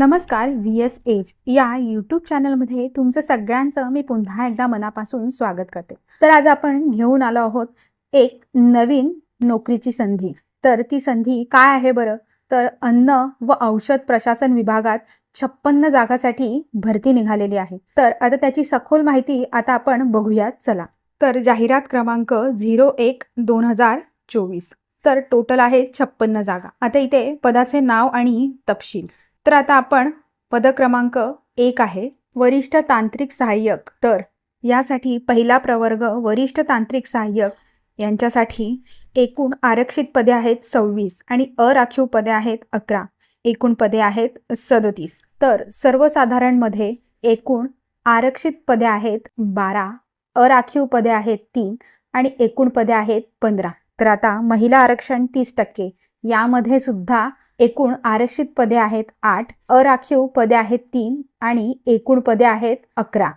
नमस्कार V S age या YouTube चॅनलमध्ये तुमचं सगळ्यांचं मी पुन्हा एकदा मनापासून स्वागत करते. तर आज आपण घेऊन आलो आहोत एक नवीन नोकरीची संधी. तर ती संधी काय आहे बरं? तर अन्न व औषध प्रशासन विभागात छप्पन्न जागासाठी भरती निघालेली आहे. तर आता त्याची सखोल माहिती आता आपण बघूयात. चला. तर जाहिरात क्रमांक झिरो एक दोन हजार चोवीस. तर टोटल आहे छप्पन्न जागा. आता इथे पदाचे नाव आणि तपशील. तर आता आपण पदक्रमांक एक आहे वरिष्ठ तांत्रिक सहाय्यक. तर यासाठी पहिला प्रवर्ग वरिष्ठ तांत्रिक सहाय्यक. यांच्यासाठी एकूण आरक्षित पदे आहेत सव्वीस आणि अराखीव पदे आहेत अकरा. एकूण पदे आहेत सदतीस. तर सर्वसाधारणमध्ये एकूण आरक्षित पदे आहेत बारा अराखीव पदे आहेत तीन आणि एकूण पदे आहेत पंधरा. तर आता महिला आरक्षण तीस टक्के. यामध्ये सुद्धा एकूण आरक्षित पदे आहेत आठ अराखीव पदे आहेत तीन आणि एकूण पदे आहेत अकरा.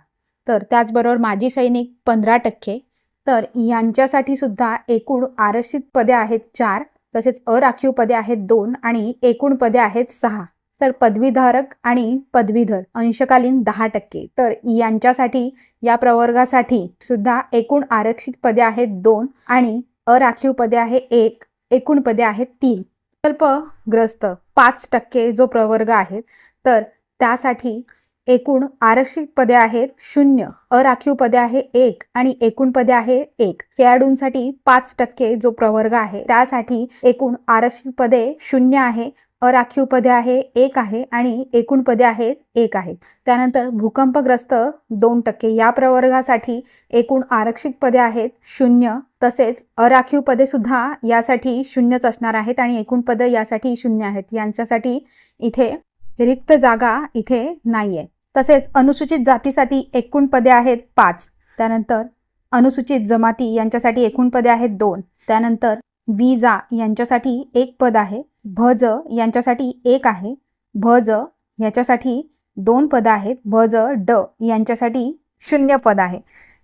तर त्याचबरोबर माजी सैनिक पंधरा टक्के. तर यांच्यासाठी सुद्धा एकूण आरक्षित पदे आहेत चार तसेच अराखीव पदे आहेत दोन आणि एकूण पदे आहेत सहा. तर पदवीधारक आणि पदवीधर अंशकालीन दहा टक्के. तर यांच्यासाठी या प्रवर्गासाठी सुद्धा एकूण आरक्षित पदे आहेत दोन आणि अराखीव पदे आहे एक एकूण पदे आहेत तीन. प्रकल्पग्रस्त पाच टक्के जो प्रवर्ग आहेत तर त्यासाठी एकूण आरक्षित पदे आहेत शून्य अराखीव पदे आहे एक आणि एकूण पदे आहे एक. खेळाडूंसाठी पाच टक्के जो प्रवर्ग आहे त्यासाठी एकूण आरक्षित पदे शून्य आहे. अराखीव पदे आहे एक आहे आणि एकूण पदे आहेत एक आहे त्यानंतर भूकंपग्रस्त दोन टक्के. या प्रवर्गासाठी एकूण आरक्षित पदे आहेत शून्य. तसेच अराखीव पदे सुद्धा यासाठी शून्यच असणार आहेत आणि एकूण पदे यासाठी शून्य आहेत. यांच्यासाठी इथे रिक्त जागा इथे नाही आहे तसेच अनुसूचित जातीसाठी एकूण पदे आहेत पाच. त्यानंतर अनुसूचित जमाती यांच्यासाठी एकूण पदे आहेत दोन. त्यानंतर विजा यांच्यासाठी एक पद आहे. भज यांच्यासाठी एक आहे. भज याच्यासाठी दोन पदं आहेत. भज ड यांच्यासाठी शून्य पद आहे.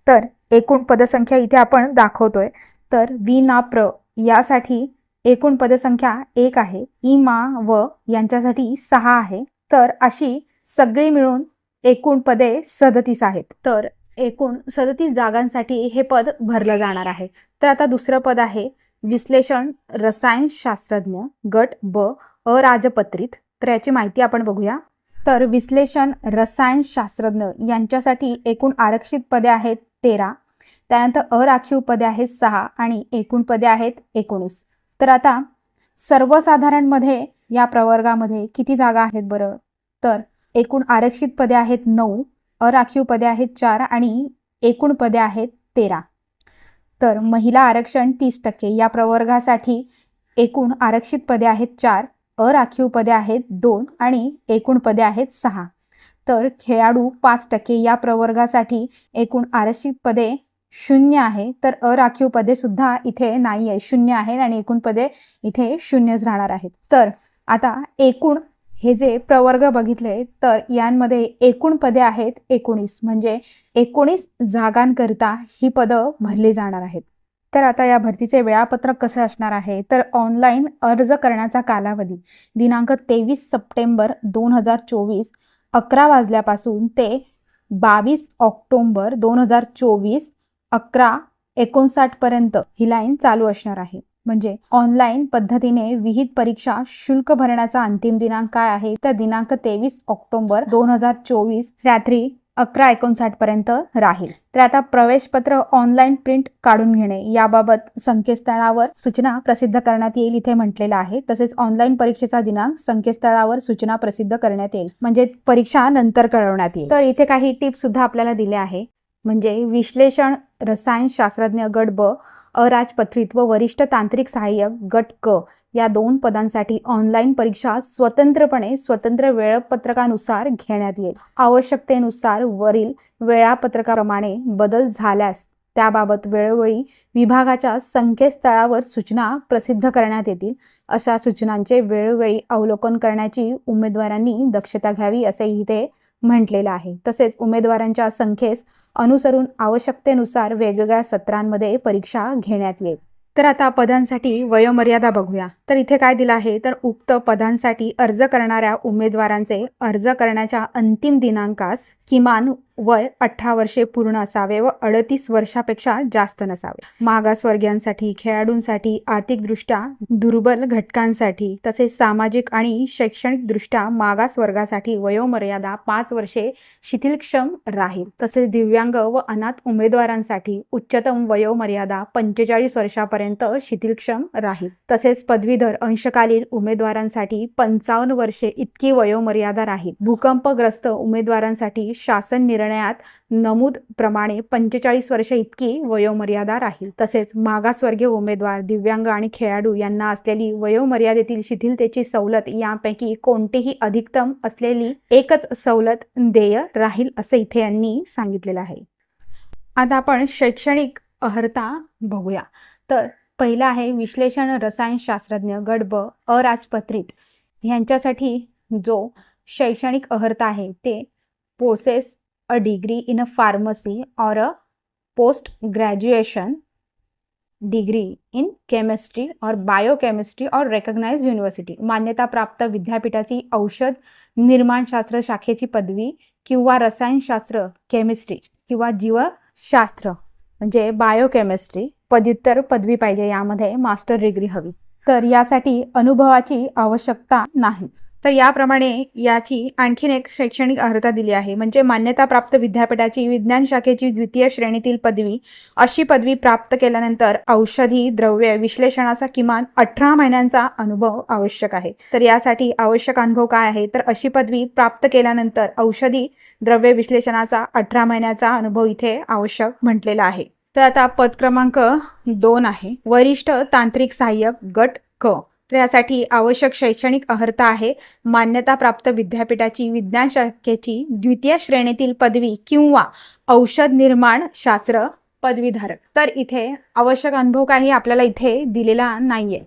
तर एकूण पदसंख्या इथे आपण दाखवतोय. तर विनाप्र यासाठी एकूण पदसंख्या एक आहे. इमा व यांच्यासाठी सहा आहे. तर अशी सगळी मिळून एकूण पदे सदतीस आहेत. तर एकूण सदतीस जागांसाठी हे पद भरलं जाणार आहे. तर आता दुसरं पद आहे. विश्लेषण रसायनशास्त्रज्ञ गट ब अराजपत्रित. तर याची माहिती आपण बघूया. तर विश्लेषण रसायनशास्त्रज्ञ यांच्यासाठी एकूण आरक्षित पदे आहेत तेरा. त्यानंतर अराखीव पदे आहेत सहा आणि एकूण पदे आहेत एकोणीस. तर आता सर्वसाधारणमध्ये या प्रवर्गामध्ये किती जागा आहेत बरं? तर एकूण आरक्षित पदे आहेत नऊ अराखीव पदे आहेत चार आणि एकूण पदे आहेत तेरा. तर महिला आरक्षण तीस टक्के. या प्रवर्गासाठी एकूण आरक्षित पदे आहेत चार अराखीव पदे आहेत दोन आणि एकूण पदे आहेत सहा. तर खेळाडू पाच टक्के. या प्रवर्गासाठी एकूण आरक्षित पदे शून्य आहे. तर अराखीव पदे सुद्धा इथे नाही आहे शून्य आहेत आणि एकूण पदे इथे शून्यच राहणार आहेत. तर आता एकूण हे जे प्रवर्ग बघितले तर यांमध्ये एकूण पदे आहेत एकोणीस. म्हणजे एकोणीस जागांकरिता ही पदं भरली जाणार आहेत. तर आता या भरतीचे वेळापत्रक कसं असणार आहे? तर ऑनलाईन अर्ज करण्याचा कालावधी दिनांक तेवीस सप्टेंबर दोन हजार चोवीस अकरा वाजल्यापासून ते बावीस ऑक्टोंबर दोन हजार चोवीस अकरा एकोणसाठपर्यंत ही लाईन चालू असणार आहे. म्हणजे ऑनलाईन पद्धतीने विहित परीक्षा शुल्क भरण्याचा अंतिम दिनांक काय आहे? तर दिनांक तेवीस ऑक्टोबर दोन हजार चोवीस रात्री अकरा एकोणसाठ पर्यंत राहील. तर आता प्रवेशपत्र ऑनलाईन प्रिंट काढून घेणे याबाबत संकेतस्थळावर सूचना प्रसिद्ध करण्यात येईल इथे म्हटलेलं आहे. तसेच ऑनलाईन परीक्षेचा दिनांक संकेतस्थळावर सूचना प्रसिद्ध करण्यात येईल. म्हणजे परीक्षा नंतर कळवण्यात येईल. तर इथे काही टिप्स सुद्धा आपल्याला दिल्या आहे. म्हणजे विश्लेषण रसायनशास्त्रज्ञ गट ब अराजपत्रित व वरिष्ठ तांत्रिक सहाय्यक गट क या दोन पदांसाठी ऑनलाईन परीक्षा स्वतंत्रपणे स्वतंत्र वेळापत्रकानुसार घेण्यात येईल. आवश्यकतेनुसार वरील वेळापत्रकाप्रमाणे बदल झाल्यास त्याबाबत वेळोवेळी विभागाच्या संकेतस्थळावर सूचना प्रसिद्ध करण्यात येतील. अशा सूचनांचे वेळोवेळी अवलोकन करण्याची उमेदवारांनी दक्षता घ्यावी असेही ते म्हटलेलं आहे. तसेच उमेदवारांच्या संख्येस अनुसरून आवश्यकतेनुसार वेगवेगळ्या सत्रांमध्ये परीक्षा घेण्यात येईल. तर आता पदांसाठी वयोमर्यादा बघूया. तर इथे काय दिलं आहे? तर उक्त पदांसाठी अर्ज करणाऱ्या उमेदवारांचे अर्ज करण्याच्या अंतिम दिनांकास किमान वय अठरा वर्षे पूर्ण असावे व अडतीस वर्षापेक्षा जास्त नसावे. मागासवर्गीयांसाठी खेळाडूंसाठी आर्थिकदृष्ट्या दुर्बल घटकांसाठी तसेच सामाजिक आणि शैक्षणिकदृष्ट्या मागासवर्गासाठी वयोमर्यादा पाच वर्षे शिथिलक्षम राहील. तसेच दिव्यांग व अनाथ उमेदवारांसाठी उच्चतम वयोमर्यादा पंचेचाळीस वर्षापर्यंत शिथिलक्षम राहील. तसेच पदवीधर अंशकालीन उमेदवारांसाठी पंचावन्न वर्षे इतकी वयोमर्यादा राहील. भूकंपग्रस्त उमेदवारांसाठी शासन निर्णयात नमूद प्रमाणे पंचेचाळीस वर्ष इतकी वयोमर्यादा राहील. तसेच मागासवर्गीय उमेदवार दिव्यांग आणि खेळाडू यांना असलेली वयोमर्यादेतील शिथिलतेची सवलत यापैकी कोणतीही अधिकतम असलेली एकच सवलत देय राहील असं इथे यांनी सांगितलेलं आहे. आता आपण शैक्षणिक अर्हता बघूया. तर पहिला आहे विश्लेषण रसायनशास्त्रज्ञ गडब अराजपत्रित यांच्यासाठी जो शैक्षणिक अर्हता आहे ते possess a degree in a pharmacy or a post graduation degree in chemistry or biochemistry or recognized university. मान्यता प्राप्त विद्यापीठाची औषध निर्माणशास्त्र शाखेची पदवी किंवा रसायनशास्त्र केमिस्ट्री किंवा जीवशास्त्र म्हणजे बायोकेमिस्ट्री पदव्युत्तर पदवी पाहिजे यामध्ये मास्टर डिग्री हवी. तर यासाठी अनुभवाची आवश्यकता नाही. तर याप्रमाणे याची आणखीन एक शैक्षणिक अर्हता दिली आहे. म्हणजे मान्यताप्राप्त विद्यापीठाची विज्ञान शाखेची द्वितीय श्रेणीतील पदवी अशी पदवी प्राप्त केल्यानंतर औषधी द्रव्य विश्लेषणाचा किमान अठरा महिन्यांचा अनुभव आवश्यक आहे. तर यासाठी आवश्यक अनुभव काय आहे? तर अशी पदवी प्राप्त केल्यानंतर औषधी द्रव्य विश्लेषणाचा अठरा महिन्याचा अनुभव इथे आवश्यक म्हटलेला आहे. तर आता पद क्रमांक दोन आहे. वरिष्ठ तांत्रिक सहाय्यक गट क. तर यासाठी आवश्यक शैक्षणिक अर्हता आहे. मान्यताप्राप्त विद्यापीठाची विज्ञान शाखेची द्वितीय श्रेणीतील पदवी किंवा औषध निर्माण शास्त्र पदवीधारक तर इथे आवश्यक अनुभव काही आपल्याला इथे दिलेला नाहीये.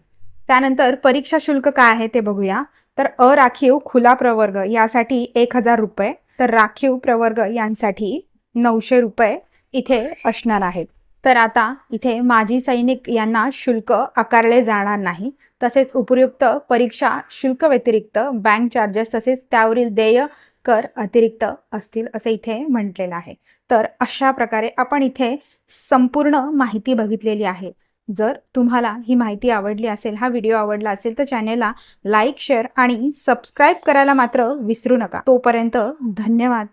त्यानंतर परीक्षा शुल्क काय आहे ते बघूया. तर अराखीव खुला प्रवर्ग यासाठी एक हजार रुपये तर राखीव प्रवर्ग यांसाठी नऊशे रुपये इथे असणार आहेत. तर आता इथे माजी सैनिक यांना शुल्क आकारले जाणार नाही. तसेच उपयुक्त परीक्षा शुल्क व्यतिरिक्त बँक चार्जेस तसेच त्यावरील देय कर अतिरिक्त असतील असे इथे म्हटलेलं आहे. तर अशा प्रकारे आपण इथे संपूर्ण माहिती बघितलेली आहे. जर तुम्हाला ही माहिती आवडली असेल हा व्हिडिओ आवडला असेल तर चॅनेलला लाईक शेअर आणि सबस्क्राईब करायला मात्र विसरू नका. तोपर्यंत धन्यवाद.